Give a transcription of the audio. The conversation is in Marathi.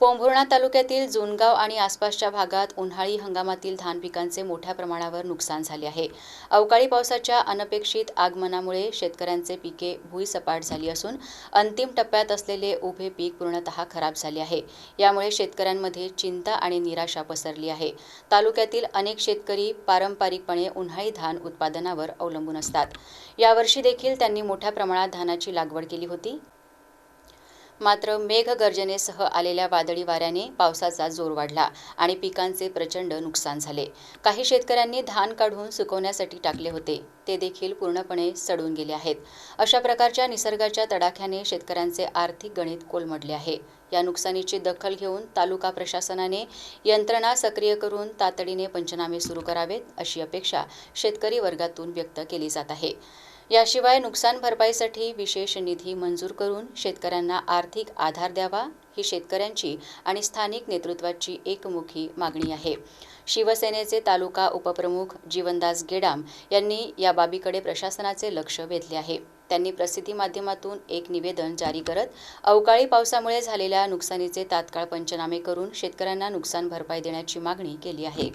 पोंभुर्णा तालुक्यातील जुनगाव आणि आसपासच्या भागात उन्हाळी हंगामातील धान पिकांचे मोठ्या प्रमाणावर नुकसान झाले आहे. अवकाळी पावसाच्या अनपेक्षित आगमनामुळे शेतकऱ्यांचे पिके भुईसपाट झाली असून अंतिम टप्प्यात असलेले उभे पीक पूर्णतः खराब झाले आहे. यामुळे शेतकऱ्यांमध्ये चिंता आणि निराशा पसरली आहे. तालुक्यातील अनेक शेतकरी पारंपरिकपणे उन्हाळी धान उत्पादनावर अवलंबून असतात. यावर्षी देखील त्यांनी मोठ्या प्रमाणात धानाची लागवड केली होती. मात्र मेघगर्जनेसह आलेल्या वादळी वाऱ्याने पावसाचा जोर वाढला आणि पिकांचे प्रचंड नुकसान झाले. काही शेतकऱ्यांनी धान काढून सुकवण्यासाठी टाकले होते. ते देखील पूर्णपणे सडून गेले आहेत. अशा प्रकारच्या निसर्गाच्या तडाख्याने शेतकऱ्यांचे आर्थिक गणित कोलमडले आहे. या नुकसानीची दखल घेऊन तालुका प्रशासनाने यंत्रणा सक्रिय करून तातडीने पंचनामे सुरू करावेत अशी अपेक्षा शेतकरी वर्गातून व्यक्त केली जात आहे. याशिवाय नुकसान भरपाईसाठी विशेष निधी मंजूर करून शेतकऱ्यांना आर्थिक आधार द्यावा ही शेतकऱ्यांची आणि स्थानिक नेतृत्वाची एकमुखी मागणी आहे. शिवसेनेचे तालुका उपप्रमुख जीवनदास गेडाम यांनी या बाबीकडे प्रशासनाचे लक्ष वेधले आहे. त्यांनी प्रसिद्धी माध्यमातून एक निवेदन जारी करत अवकाळी पावसामुळे झालेल्या नुकसानीचे तात्काळ पंचनामे करून शेतकऱ्यांना नुकसान भरपाई देण्याची मागणी केली आहे.